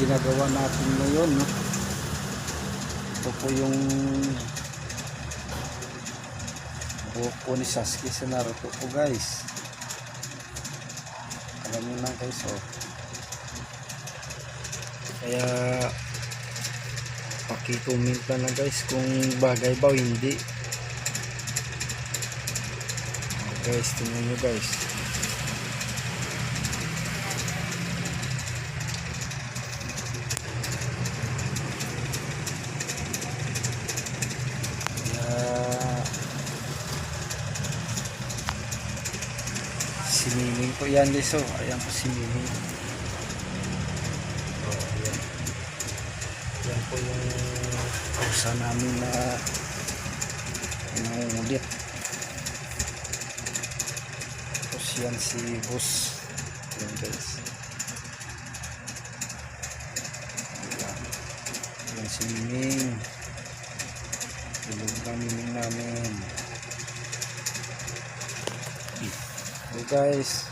ginagawa natin ngayon. No? Ito po yung buhok po ni Sasuke sa Naruto po guys. Alam niyo na guys oh. Kaya pakicomment na lang guys kung bagay ba o hindi. Guys, tingnan nyo guys. Si Miming po yan guys oh. Ayan po si Miming. Oh, ayan. Yan po yung pusa namin na nangungulit. Tapos yan si Bus. Yan guys. Ayan. Yan si Miming. Tulog na Miming namin. Guys.